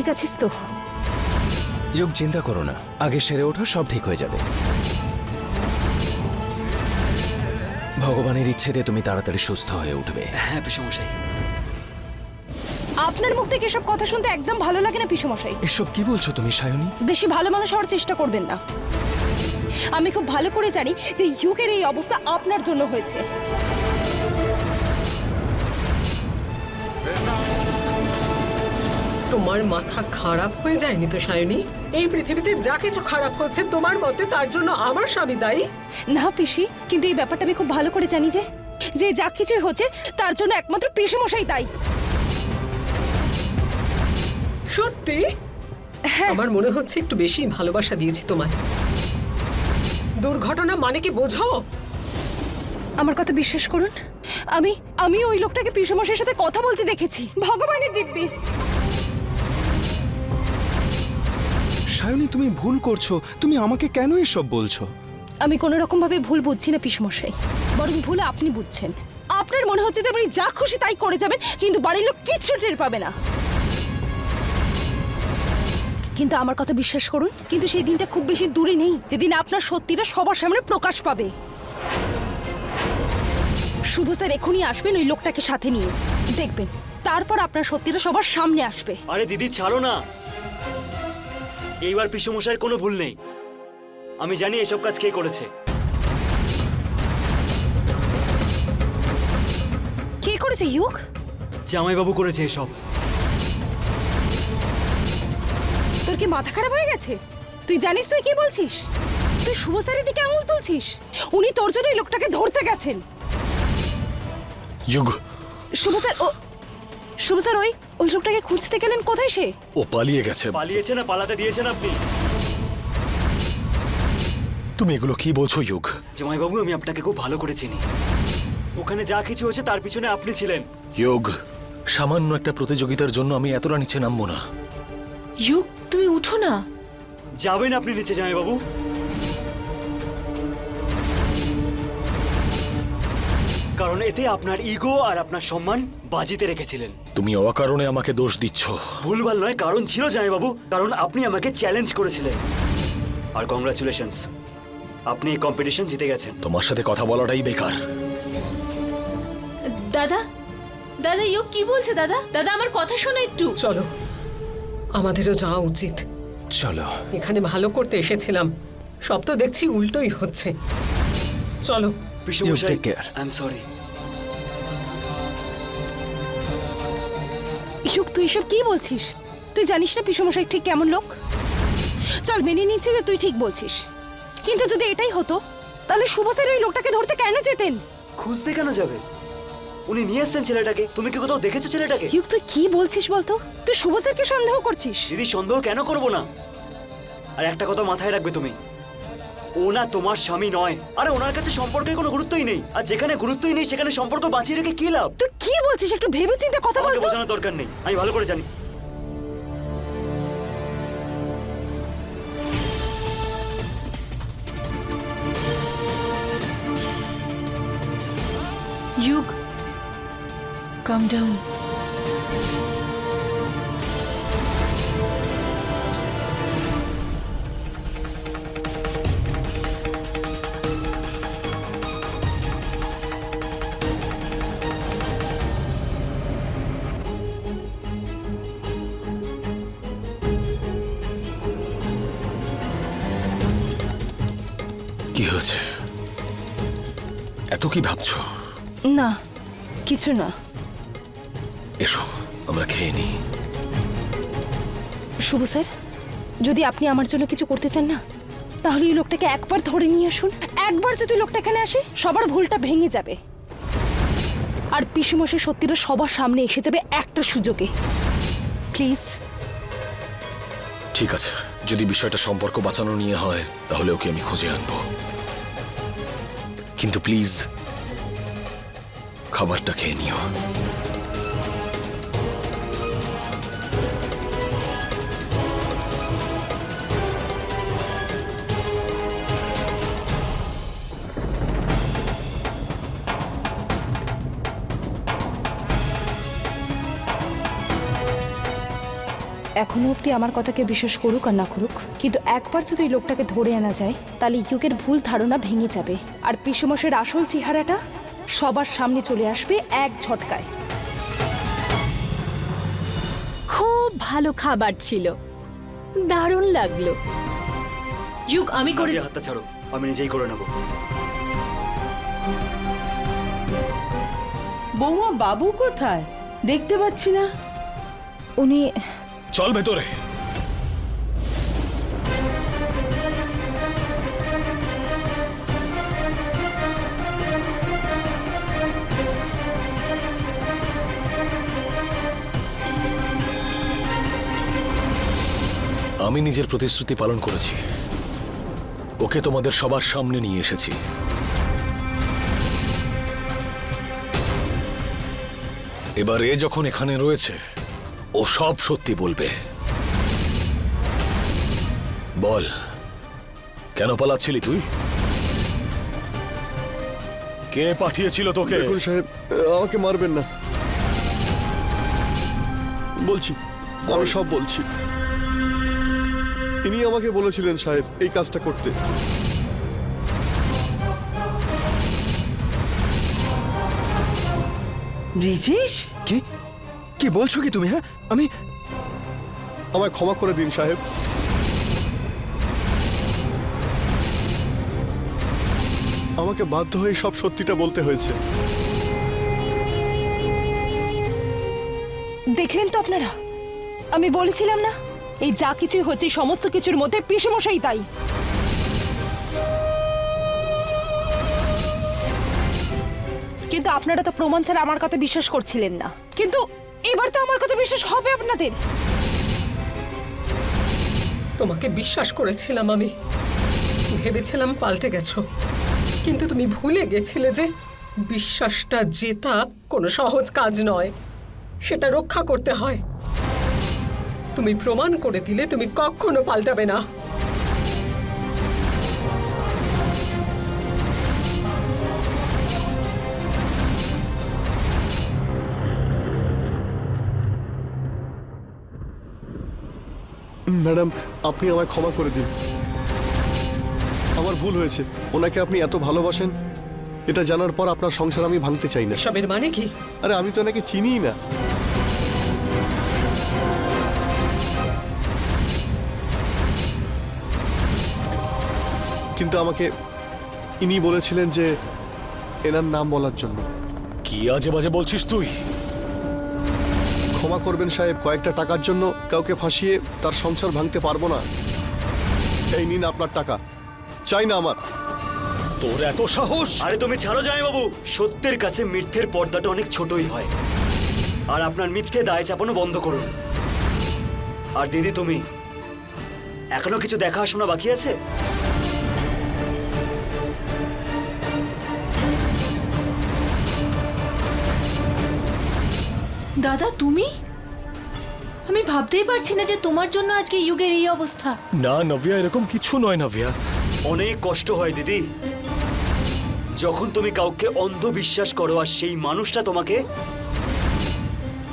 ঠিক আছিস তো? ইয়োগ চিন্তা করো না। আগে সেরে ওঠো সব ঠিক হয়ে যাবে। ভগবানের ইচ্ছেতে তুমি তাড়াতাড়ি সুস্থ হয়ে উঠবে। হ্যাঁ পিসমশাই। আপনার মুখ থেকে এসব কথা শুনতে একদম ভালো লাগে না পিসমশাই। এসব কি বলছো তুমি সায়নী? বেশি ভালো মানুষ হওয়ার চেষ্টা করবেন না। আমি খুব ভালো করে জানি যে ইউকের এই অবস্থা আপনার জন্য হয়েছে। তোমার মাথা খারাপ হয়ে যায়নি তো সায়নী? এই পৃথিবীতে যা কিছু খারাপ হচ্ছে তোমার মতে তার জন্য আমার স্বামী দায়ী? না পিসি কিন্তু এই ব্যাপারটা আমি খুব ভালো করে জানি যে যে যা কিছুই হচ্ছে তার জন্য একমাত্র পিসি মশাই দায়ী। সত্যি? হ্যাঁ। আমার মনে হচ্ছে একটু বেশি ভালোবাসা দিয়েছি তোমায়। দুর্ঘটনা মানে কি বোঝো? আমার কথা বিশ্বাস করুন। আমি আমি ওই লোকটাকে পিসমশাইয়ের সাথে কথা বলতে দেখেছি। ভগবানের দিব্যি। সায়নী তুমি ভুল করছ। তুমি আমাকে কেন এসব বলছো? আমি কোনো রকম ভাবে ভুল বুঝছি না পিসমশাই। বরং ভুল আপনি বুঝছেন। আপনার মনে হচ্ছে যে আপনি যা খুশি তাই করে যাবেন কিন্তু বাড়ির লোক কিচ্ছু টের পাবে না। কিন্তু আমার কথা বিশ্বাস করুন কিন্তু সেই দিনটা খুব বেশি দূরে নেই যেদিন আপনার সত্যিটা সবার সামনে প্রকাশ পাবে। শুভ স্যার এখনই আসবেন ওই লোকটাকে সাথে নিয়ে। দেখবেন তারপর আপনার সত্যিটা সবার সামনে আসবে। আরে দিদি ছাড়ো না। এইবার পিসমশাইয়ের কোনো ভুল নেই। আমি জানি এসব কাজ কে করেছে। কে করেছে ইউক জামাইবাবু করেছে এসব। তোর কি মাথা খারাপ হয়ে গেছে? তুই জানিস তুই কি বলছিস? তুই শুভ স্যারের দিকে আঙুল তুলছিস? উনি তোর জন্য লোকটাকে ধরতে গেছেন। যুগ। শুভ স্যার ও শুভ স্যার ওই ওই লোকটাকে খুঁজতে গেলেন কোথায় সে? ও পালিয়ে গেছে। পালিয়েছে না পালাতে দিয়েছেন আপনি? তুমি এগুলো কি বলছো যুগ জামাইবাবু আমি আপনাকে খুব ভালো করে চিনি। ওখানে যা কিছু হয়েছে তার পিছনে আপনি ছিলেন। যোগ সামান্য একটা প্রতিযোগিতার জন্য আমি এতটা নিচে নামবো না। ইউক তুমি উঠো না। যাবেন আপনি নিচে জামাইবাবু। কারণ এতে আপনার ইগো আর আপনার সম্মান বাজিতে রেখেছিলেন। তুমি অকারণে আমাকে দোষ দিচ্ছ। ভুলভাল নয় কারণ ছিল জামাইবাবু কারণ আপনি আমাকে চ্যালেঞ্জ করেছিলেন। আর কংগ্রাচুলেশনস আপনি এই কম্পিটিশন জিতে গেছেন। তোমার সাথে কথা বলাটাই বেকার। দাদা দাদা ইউক কি বলছে দাদা? দাদা আমার কথা শোনো একটু। চলো আমাদেরও যাওয়া উচিত। চলো। এখানে ভালো করতে এসেছিলাম। সব তো দেখছি উল্টোই হচ্ছে। চলো। পিসমশাই take care. এম সরি ইউক তুই এসব কি বলছিস? তুই জানিস না পিসমশাই ঠিক কেমন লোক? চল মেনে নিচ্ছি যে তুই ঠিক বলছিস। কিন্তু যদি এটাই হতো তাহলে শুভ স্যার ওই লোকটাকে ধরতে কেন যেতেন? খুঁজতে কেন যাবে? উনি নিয়ে এসছেন ছেলেটাকে। তুমি কি কোথাও দেখেছ ছেলেটাকে? ইউক তুই কি বলছিস বলতো? তুই শুভ স্যারকে সন্দেহ করছিস? দিদি সন্দেহ কেন করব না? আর একটা কথা মাথায় রাখবে তুমি। ও না তোমার স্বামী নয়। আরে ওনার কাছে সম্পর্কের কোনো গুরুত্বই নেই। আর যেখানে গুরুত্বই নেই সেখানে সম্পর্ক বাঁচিয়ে রেখে কি লাভ? তুই কি বলছিস? একটু ভেবে চিন্তে কথা বল আমাকে তো। বোঝানোর দরকার নেই। আমি ভালো করে জানি। ইউক কাম ডাউন কি ভাবছ? না কিছু না। এসো আমরা খেয়ে নিই। শুভ স্যার যদি আপনি আমার জন্য কিছু করতে চান না তাহলে এই লোকটাকে একবার ধরে নিয়ে আসুন। একবার যদি লোকটা এখানে আসে সবার ভুলটা ভেঙে যাবে। আর পিসুমশের সত্যিটা সবার সামনে এসে যাবে একটা সুযোগে। প্লিজ। ঠিক আছে যদি বিষয়টা সম্পর্ক বাঁচানো নিয়ে হয় তাহলে ওকে আমি খুঁজে আনব। কিন্তু প্লিজ খাবারটা খেয়ে নিও। এখনও অব্দি আমার কথাকে বিশ্বাস করুক আর না করুক, কিন্তু একবার যদি লোকটাকে ধরে আনা যায়, তাহলে ইউকের ভুল ধারণা ভেঙে যাবে। আর পিসমসের আসল চেহারাটা? সবার সামনে চলে আসবে এক ঝটকায়। খুব ভালো খাবার ছিল। দারুণ লাগল। ইউক আমি করে হাতটা ছাড়ো আমি নিজেই করে নেব। বৌমা বাবু কোথায়? দেখতে পাচ্ছি না। উনি চল ভেতরে। আমি নিজের প্রতিশ্রুতি পালন করেছি। ওকে তোমাদের সবার সামনে নিয়ে এসেছি। এবার এ যখন এখানে রয়েছে, ও সব সত্যি বলবে। বল, কেন পালাচ্ছিলি তুই? কে পাঠিয়েছিল তোকে? সাহেব, আমাকে মারবেন না। বলছি, আমি সব বলছি। ইনি আমাকে বলেছিলেন সাহেব এই কাজটা করতে। ব্রিজেশ? কি? কি বলছো কি তুমি হ্যাঁ? আমি আমায় ক্ষমা করে দিন সাহেব। আমাকে বাধ্য হয়ে সব সত্যিটা বলতে হয়েছে। দেখলেন তো আপনারা? আমি বলেছিলাম না? এই যা কিছু হচ্ছে, সমস্ত কিছুর মধ্যে পিসমশাই তাই। কিন্তু আপনারা তো প্রমাণ ছাড়া আমার কথা বিশ্বাস করছিলেন না। কিন্তু এবার তো আমার কথা বিশ্বাস হবে আপনাদের। তোমাকে বিশ্বাস করেছিলাম আমি। ভেবেছিলাম পাল্টে গেছো। কিন্তু তুমি ভুলে গেছিলে যে বিশ্বাসটা জেতা কোনো সহজ কাজ নয়। সেটা রক্ষা করতে হয়। তুমি প্রমাণ করে দিলে তুমি কখনো পাল্টাবে না। ম্যাডাম আপনি আমায় ক্ষমা করে দিন। আমার ভুল হয়েছে। ওনাকে আপনি এত ভালোবাসেন এটা জানার পর আপনার সংসার আমি ভাঙতে চাই না। সবের মানে কি? আরে আমি তো ওনাকে চিনিই না। কিন্তু আমাকে ইনি বলেছিলেন যে এনার নাম বলার জন্য। কি আজে বাজে বলছিস তুই? ক্ষমা করবেন সাহেব কয়েকটা টাকার জন্য কাউকে ফাঁসিয়ে তার সংসার ভাঙতে পারব না। এই নিন আপনার টাকা। চাই না আমার। তোর এত সাহস? আরে তুমি ছাড়ো যাই বাবু সত্যের কাছে মিথ্যের পর্দাটা অনেক ছোটই হয়। আর আপনার মিথ্যে দায় চাপানো বন্ধ করুন। আর দিদি তুমি এখনও কিছু দেখা শোনা বাকি আছে? দাদা তুমি? আমি ভাবতেই পারছি না যে তোমার জন্য আজকে যুগের এই অবস্থা। না নভিয়া এরকম কিছু নয় নভিয়া অনেক কষ্ট হয় দিদি। যখন তুমি কাউকে অন্ধ বিশ্বাস করো আর সেই মানুষটা তোমাকে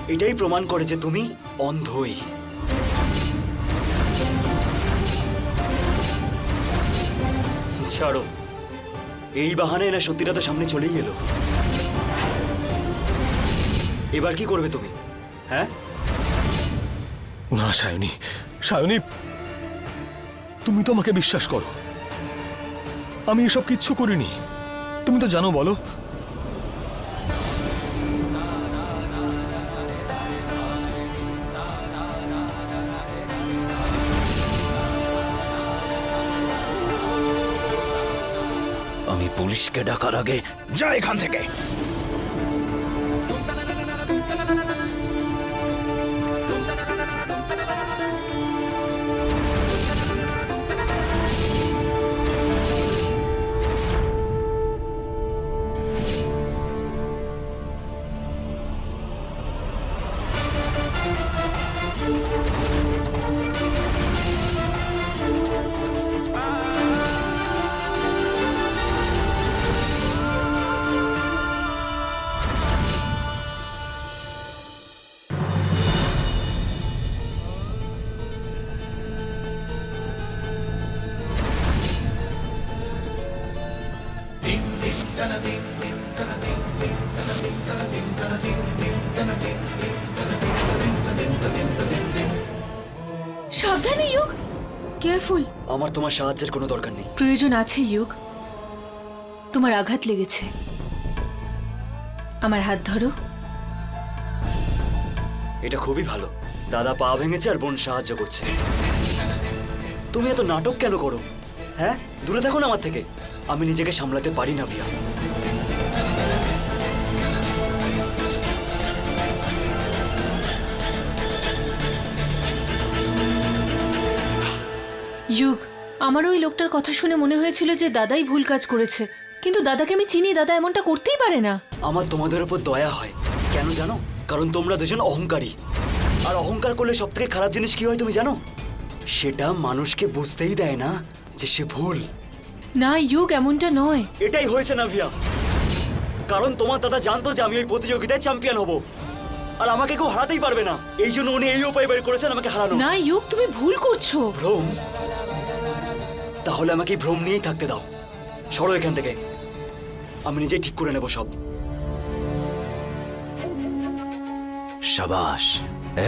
এটাই প্রমাণ করে যে তুমি অন্ধই। ছাড়ো। এই বাহানায় না সত্যিটা তো সামনে চলেই এলো। এবার কি করবে তুমি? হ্যাঁ? না সায়নী। সায়নী তুমি তো আমাকে বিশ্বাস করো। আমি এসব কিচ্ছু করিনি। তুমি তো জানো বলো। আমি পুলিশকে ডাকার আগে যা এখান থেকে। তোমার সাহায্যের কোনো দরকার নেই। প্রয়োজন আছে ইউগ তোমার আঘাত লেগেছে। আমার হাত ধরো। এটা খুবই ভালো। দাদা পা ভেঙেছে আর বোন সাহায্য করছে। তুমি এত নাটক কেন করো? হ্যাঁ? দূরে থাকো না আমার থেকে। আমি নিজেকে সামলাতে পারি না ভিয়া। ইউগ আমারও ওই লোকটার কথা শুনে মনে হয়েছিল যে দাদাই ভুল কাজ করেছে। কিন্তু দাদাকে আমি চিনি দাদা এমনটা করতেই পারে না। আমার তোমাদের উপর দয়া হয়। কেন জানো? কারণ তোমরা দুজন অহংকারী। আর অহংকার করলে সব থেকে খারাপ জিনিস কি হয় তুমি জানো? সেটা মানুষকে বুঝতেই দেয় না যে সে ভুল। না ইউগ এমনটা নয়। এটাই হয়েছে না ভিয়া। কারণ তোমার দাদা জানতো যে আমি ওই প্রতিযোগিতায় চ্যাম্পিয়ন হব। আর আমাকে কেউ হারাতেই পারবে না। এই জন্য উনি এই উপায় বের করেছেন আমাকে হারানো। না ইউগ তুমি ভুল করছ। ভ্রম তাহলে আমাকে ভ্রম নিয়েই থাকতে দাও। সরো এখান থেকে। আমি নিজেই ঠিক করে নেব সব। সাবাস,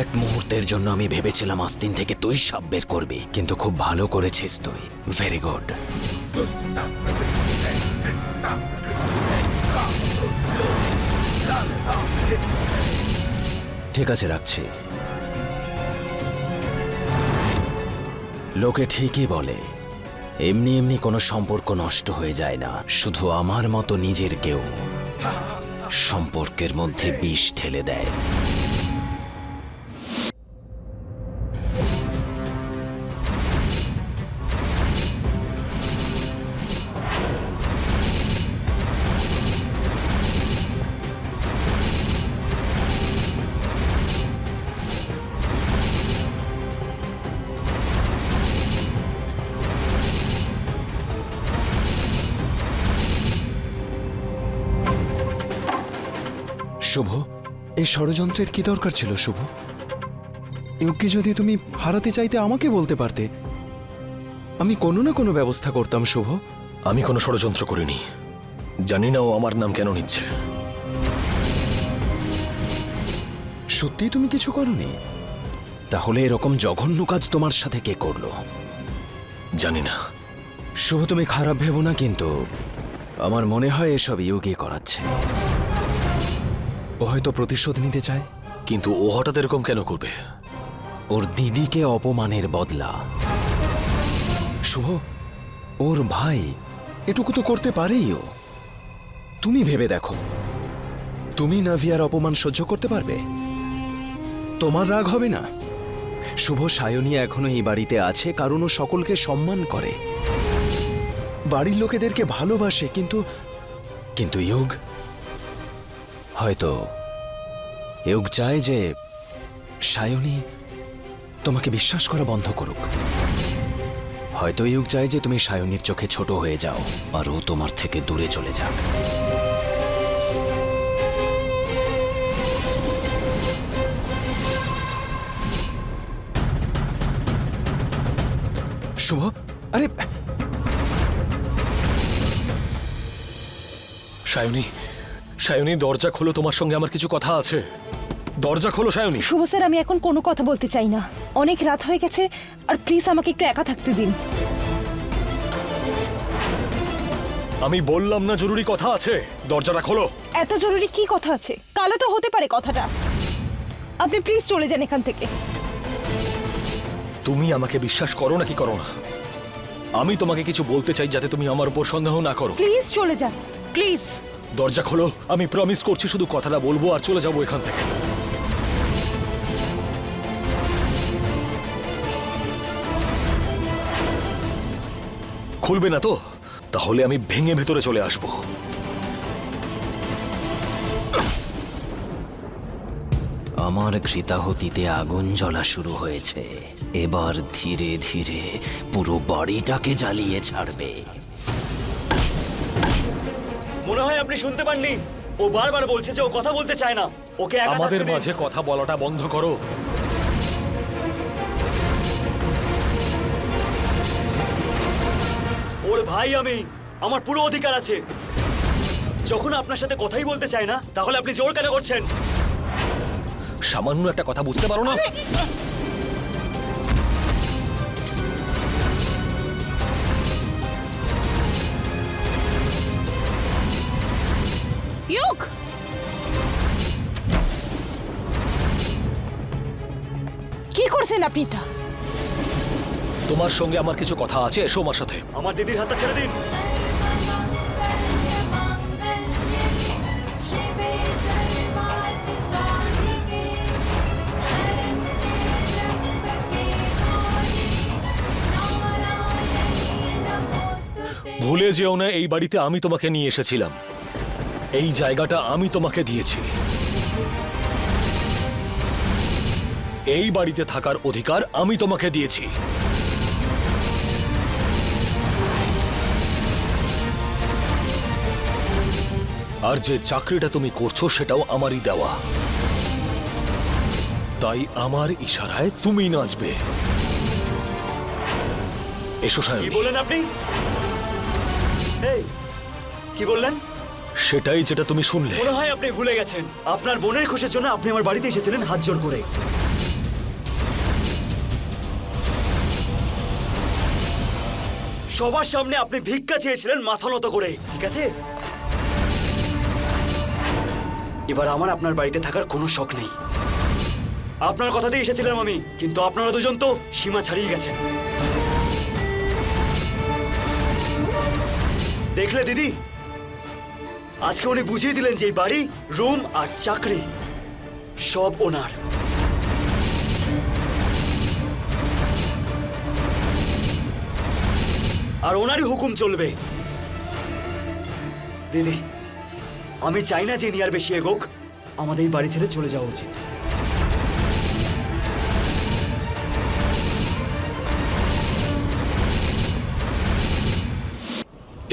এক মুহূর্তের জন্য আমি ভেবেছিলাম আস্তিন থেকে তুই সাপ বের করবি, কিন্তু খুব ভালো করেছিস তুই। ভেরি গুড ঠিক আছে, রাখছি। লোকে ঠিকই বলে এমনি এমনি কোনো সম্পর্ক নষ্ট হয়ে যায় না। শুধু আমার মতো নিজের কেউ সম্পর্কের মধ্যে বিষ ঠেলে দেয়। ষড়যন্ত্রের কি দরকার ছিল শুভ? ইউকে যদি তুমি হারাতে চাইতে আমাকে বলতে পারতে আমি কোনো না কোনো ব্যবস্থা করতাম শুভ। আমি কোনো ষড়যন্ত্র করিনি। জানি না ও আমার নাম কেন নিচ্ছে। সত্যি তুমি কিছু করনি? তাহলে এরকম জঘন্য কাজ তোমার সাথে কে করল? জানি না। শুভ তুমি খারাপ ভেবো না কিন্তু আমার মনে হয় এসব ইয়োগি করাচ্ছে। ও হয়তো প্রতিশোধ নিতে চায়। কিন্তু ও হঠাৎ এরকম কেন করবে? ওর দিদিকে অপমানের বদলা। শুভ ওর ভাই এটুকু তো করতে পারেই ও। তুমি ভেবে দেখো। তুমি নাভিয়ার অপমান সহ্য করতে পারবে? তোমার রাগ হবে না? শুভ সায়নী এখনও এই বাড়িতে আছে কারণ ও সকলকে সম্মান করে। বাড়ির লোকেদেরকে ভালোবাসে কিন্তু কিন্তু ইয়োগ হয়তো ইয়োগ চায় যে সায়নী তোমাকে বিশ্বাস করা বন্ধ করুক। হয়তো ইউক চায় যে তুমি সায়নীর চোখে ছোট হয়ে যাও আর ও তোমার থেকে দূরে চলে যাক। শুভ? আরে সায়নী সায়নী দরজা খোলো তোমার সঙ্গে আমার কিছু কথা আছে। দরজা খোলো সায়নী। শুভ স্যার আমি এখন কোনো কথা বলতে চাই না। অনেক রাত হয়ে গেছে আর প্লিজ আমাকে একটু একা থাকতে দিন। আমি বললাম না জরুরি কথা আছে। দরজাটা খোলো। এত জরুরি কি কথা আছে? কালো তো হতে পারে কথাটা। আপনি প্লিজ চলে যান এখান থেকে। তুমি আমাকে বিশ্বাস করো নাকি করো না? আমি তোমাকে কিছু বলতে চাই যাতে তুমি আমার উপর সন্দেহ না করো। প্লিজ চলে যান। প্লিজ। দরজা খোলো, আমি প্রমিস করছি শুধু কথাটা বলব আর চলে যাব এখান থেকে। খুলবে না তো? তাহলে আমি ভেঙে ভেতরে চলে আসব। আমার ঘৃতাহতিতে আগুন জ্বলা শুরু হয়েছে। এবার ধীরে ধীরে পুরো বাড়িটাকে জ্বালিয়ে ছাড়বে। আপনি শুনতে পাননি? ও বারবার বলছে যে ও কথা বলতে চায় না। ওকে একা আমাদের দিন। মাঝে কথা বলাটা বন্ধ করো। ওর ভাই আমি আমার পুরো অধিকার আছে। যখন আপনার সাথে কথাই বলতে চায় না তাহলে আপনি জোর কেন করছেন? সামান্য একটা কথা বুঝতে পারো না? আপনি তোমার সঙ্গে আমার কিছু কথা আছে এসো আমার সাথে। আমার দিদির হাতটা ছেড়ে দিন। ভুলে যেও না এই বাড়িতে আমি তোমাকে নিয়ে এসেছিলাম। এই জায়গাটা আমি তোমাকে দিয়েছি। এই বাড়িতে থাকার অধিকার আমি তোমাকে দিয়েছি। আর যে চাকরিটা তুমি করছ সেটাও আমারই দেওয়া। তাই আমার ইশারায় তুমি নাচবে। এসো কি বললেন আপনি? এই কি বললেন? সেটাই যেটা তুমি শুনলে। মনে হয় আপনি ভুলে গেছেন। আপনার বোনের খুশির জন্য আপনি আমার বাড়িতে এসেছিলেন হাত জোর করে। সবার সামনে আপনি ভিক্ষা চেয়েছিলেন মাথা নত করে, ঠিক আছে? এবার আমার আপনার বাড়িতে থাকার কোনো শখ নেই। আপনার কথাতেই এসেছিলাম আমি, কিন্তু আপনারা দুজন তো সীমা ছাড়িয়ে গেছেন। দেখলে দিদি, আজকে উনি বুঝিয়ে দিলেন যে বাড়ি, রুম আর চাকরি সব ওনার। আর ওনারই হুকুম চলবে। দিদি আমি চাই না যে নিয়ার বেশি এগোক। আমাদের এই বাড়ি ছেড়ে চলে যাওয়া উচিত।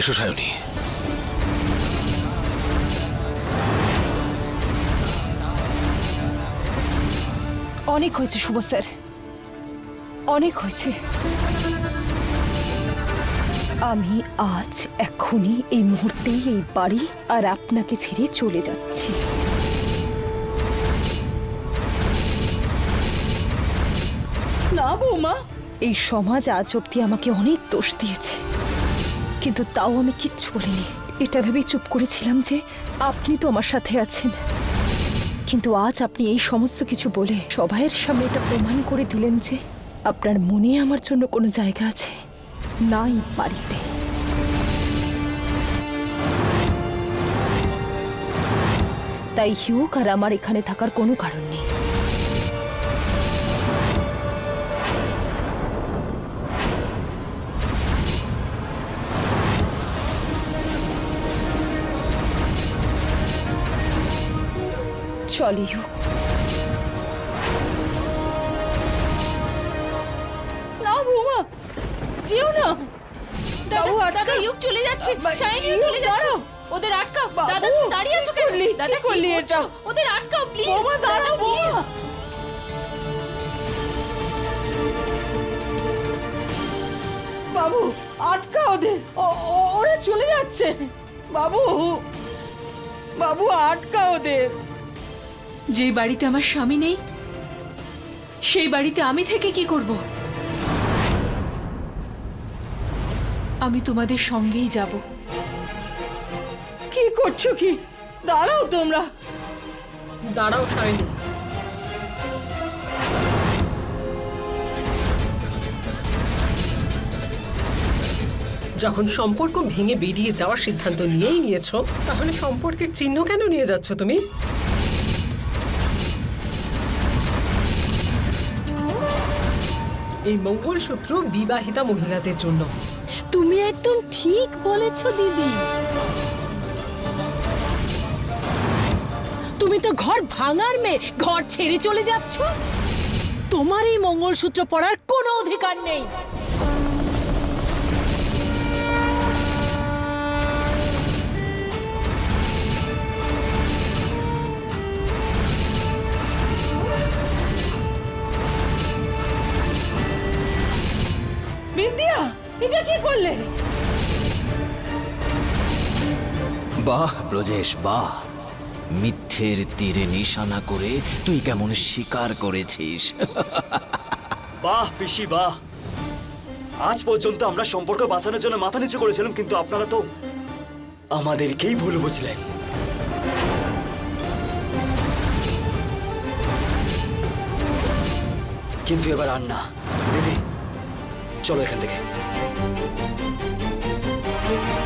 এসো সায়নী। অনেক হয়েছে শুভ স্যার। অনেক হয়েছে। আমি আজ এখনই এই মুহূর্তেই এই বাড়ি আর আপনাকে ছেড়ে চলে যাচ্ছি। না বৌমা। এই সমাজ আজ অব্দি আমাকে অনেক দোষ দিয়েছে। কিন্তু তাও আমি কিচ্ছু বলিনি। এটা ভেবে চুপ করেছিলাম যে আপনি তো আমার সাথে আছেন। কিন্তু আজ আপনি এই সমস্ত কিছু বলে সবাইয়ের সামনে এটা প্রমাণ করে দিলেন যে আপনার মনে আমার জন্য কোনো জায়গা আছে। নাই বাড়িতে তাই হিউক আর আমার এখানে থাকার কোনো কারণ নেই চল হিউক দাদা আটকা। দাদা ইউক চলে যাচ্ছে। শাইনিও ইউক, চলে যাচ্ছে। ওদের আটকাও। দাদা তুমি দাঁড়িয়ে আছো কেন? দাদা কি এটা? ওদের আটকাও প্লিজ বৌমা দাঁড়াও বৌমা বাবু আটকা ওদের। ওরা চলে যাচ্ছে। বাবু বাবু আটকা ওদের। যে বাড়িতে আমার স্বামী নেই সেই বাড়িতে আমি থেকে কি করব? আমি তোমাদের সঙ্গেই যাব। কি করছ কি? দাঁড়াও তোমরা। দাঁড়াও সায়নী যখন সম্পর্ক ভেঙে বেরিয়ে যাওয়ার সিদ্ধান্ত নিয়েই নিয়েছো তাহলে সম্পর্কের চিহ্ন কেন নিয়ে যাচ্ছ তুমি? এই মঙ্গলসূত্র বিবাহিতা মহিলাদের জন্য। তুমি একদম ঠিক বলেছ, দিদি। তুমি তো ঘর ভাঙার মেয়ে, ঘর ছেড়ে চলে যাচ্ছ। তোমার এই মঙ্গলসূত্র পড়ার কোনো অধিকার নেই। বিদ্যা এটা কি করলে? বাহ ব্রজেশ বাহ। মিথ্যের তীরে নিশানা করে তুই কেমন শিকার করেছিস? বাহ পিসি বাহ। আজ পর্যন্ত আমরা সম্পর্ক বাঁচানোর জন্য মাথা নিচু করেছিলাম কিন্তু আপনারা তো আমাদেরকেই ভুল বুঝলেন। কিন্তু এবার আর না। দিদি চলো এখান থেকে। আটকা